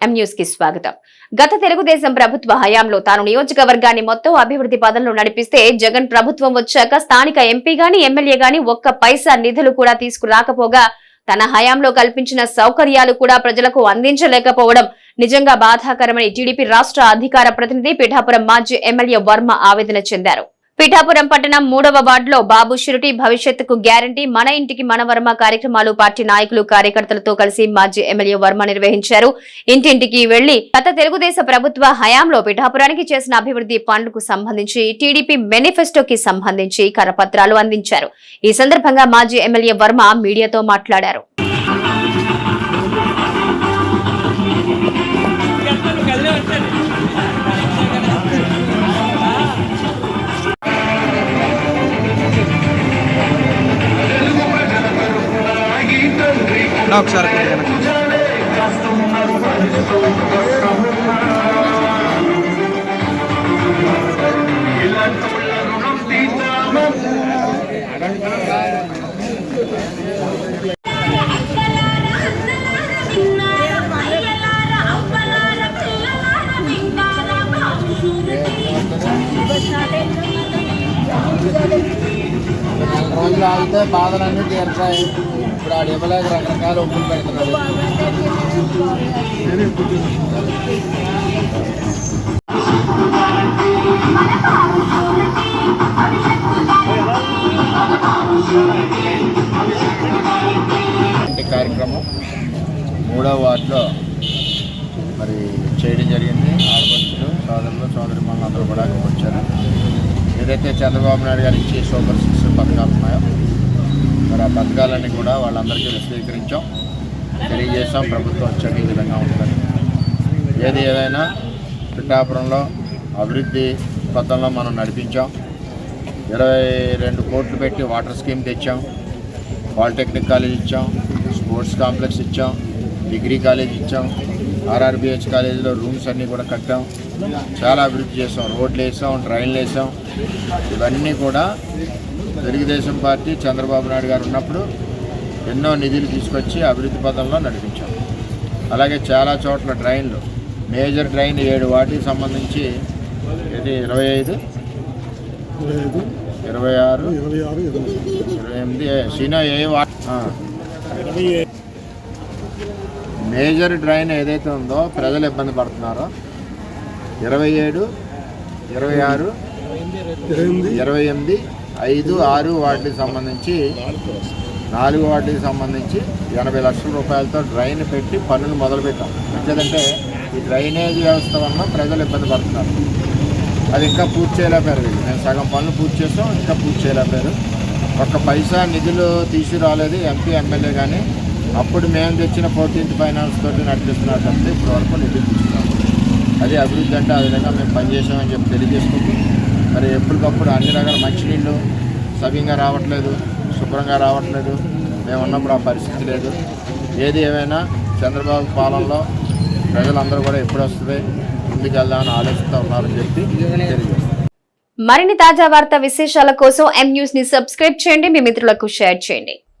కి స్వాగతం. గత తెలుగుదేశం ప్రభుత్వ హయాంలో తాను నియోజకవర్గాన్ని మొత్తం అభివృద్ధి పదంలో నడిపిస్తే జగన్ ప్రభుత్వం వచ్చాక స్థానిక ఎంపీ గాని ఎమ్మెల్యే గాని ఒక్క పైసా నిధులు కూడా తీసుకురాకపోగా తన హయాంలో కల్పించిన సౌకర్యాలు కూడా ప్రజలకు అందించలేకపోవడం నిజంగా బాధాకరమని టీడీపీ రాష్ట్ర అధికార ప్రతినిధి పిఠాపురం మాజీ ఎమ్మెల్యే వర్మ ఆవేదన చెందారు. పిఠాపురం పట్టణం మూడవ వార్డులో బాబు షురిటీ భవిష్యత్తుకు గ్యారంటీ. మన ఇంటికి మన వర్మ కార్యక్రమాలు పార్టీ నాయకులు కార్యకర్తలతో కలిసి మాజీ ఎమ్మెల్యే వర్మ నిర్వహించారు. ఇంటింటికి వెళ్ళి గత తెలుగుదేశ ప్రభుత్వ హయాంలో పిఠాపురానికి చేసిన అభివృద్ధి పనులకు సంబంధించి టీడీపీ మేనిఫెస్టోకి సంబంధించి కరపత్రాలు అందించారు. ఈ సందర్భంగా మాజీ ఎమ్మెల్యే వర్మ మీడియాతో మాట్లాడారు. ஜெராக்ஸாக இருக்குது எனக்கு Thank you. రోజులు ఆగితే బాధలన్నీ తీరుతాయి. ఇప్పుడు ఆడు ఇవ్వలేక రకరకాల ఒప్పులు పెడుతున్నాడు. కార్యక్రమం మూడవ వార్డులో మరి చేయడం జరిగింది. ఆడపడుచులు సోదరులు సోదరి అందరూ కూడా వచ్చారు. ఏదైతే చంద్రబాబు నాయుడు గారు ఇచ్చే సూపర్ సిక్స్ పథకాలు ఉన్నాయో మరి ఆ పథకాలన్నీ కూడా వాళ్ళందరికీ విశదీకరించాం. తెలియజేసాం ప్రభుత్వం వచ్చాక ఈ విధంగా ఉంటుంది ఏది ఏదైనా పిఠాపురంలో అభివృద్ధి పథంలో మనం నడిపించాం. ఇరవై రెండు కోట్లు పెట్టి వాటర్ స్కీమ్ తెచ్చాం. పాలిటెక్నిక్ కాలేజ్ ఇచ్చాం. స్పోర్ట్స్ కాంప్లెక్స్ ఇచ్చాం. డిగ్రీ కాలేజ్ ఇచ్చాం. ఆర్ఆర్బిహెచ్ కాలేజీలో రూమ్స్ అన్నీ కూడా కట్టాం. చాలా అభివృద్ధి చేసాం రోడ్లు వేసాం ట్రైన్లు వేసాం. ఇవన్నీ కూడా తెలుగుదేశం పార్టీ చంద్రబాబు నాయుడు గారు ఉన్నప్పుడు ఎన్నో నిధులు తీసుకొచ్చి అభివృద్ధి పథంలో నడిపించాం అలాగే చాలా చోట్ల డ్రైన్లు మేజర్ డ్రైన్ ఏడు వాటికి సంబంధించి ఇది ఇరవై ఐదు ఇరవై ఆరు ఇరవై ఎనిమిది సీనో ఏ వాట్ మేజర్ డ్రైన్ ఏదైతే ఉందో ప్రజలు ఇబ్బంది పడుతున్నారో ఇరవై ఏడు ఇరవై ఆరు ఇరవై ఎనిమిది ఐదు ఆరు వాటికి సంబంధించి నాలుగు వాటికి సంబంధించి ఎనభై లక్షల రూపాయలతో డ్రైన్ పెట్టి పనులు మొదలుపెట్టాం. ఎందుకంటే ఈ డ్రైనేజ్ వ్యవస్థ వలన ప్రజలు ఇబ్బంది పడుతున్నారు. అది ఇంకా పూర్తి చేయలేపారు మేము సగం పనులు పూర్తి చేసాం ఇంకా పూర్తి చేయలేపారు ఒక్క పైసా నిధులు తీసుకురాలేదు ఎంపీ ఎమ్మెల్యే కానీ అప్పుడు మేము తెచ్చిన ఫోర్టీన్త్ ఫైనాన్స్ తోటి నడిపిస్తున్నారు తప్పితే ఇప్పుడు వరకు నిధులు తీసుకున్నాం. అది అభివృద్ధి అంటే ఆ విధంగా మేము పనిచేసామని చెప్పి తెలియజేసుకుంటూ మరి ఎప్పటికప్పుడు అన్ని రకాల మంచినీళ్ళు సవ్యంగా రావట్లేదు శుభ్రంగా రావట్లేదు. మేము ఉన్నప్పుడు ఆ పరిస్థితి లేదు. ఏది ఏమైనా చంద్రబాబు పాలనలో ప్రజలందరూ కూడా ఎప్పుడు వస్తుంది ముందుకెళ్దామని ఆలోచిస్తూ ఉన్నారని చెప్పి తెలియజేస్తాం మరిన్ని తాజా వార్త విశేషాల కోసం ఎం న్యూస్ని సబ్స్క్రైబ్ చేయండి. మీ మిత్రులకు షేర్ చేయండి.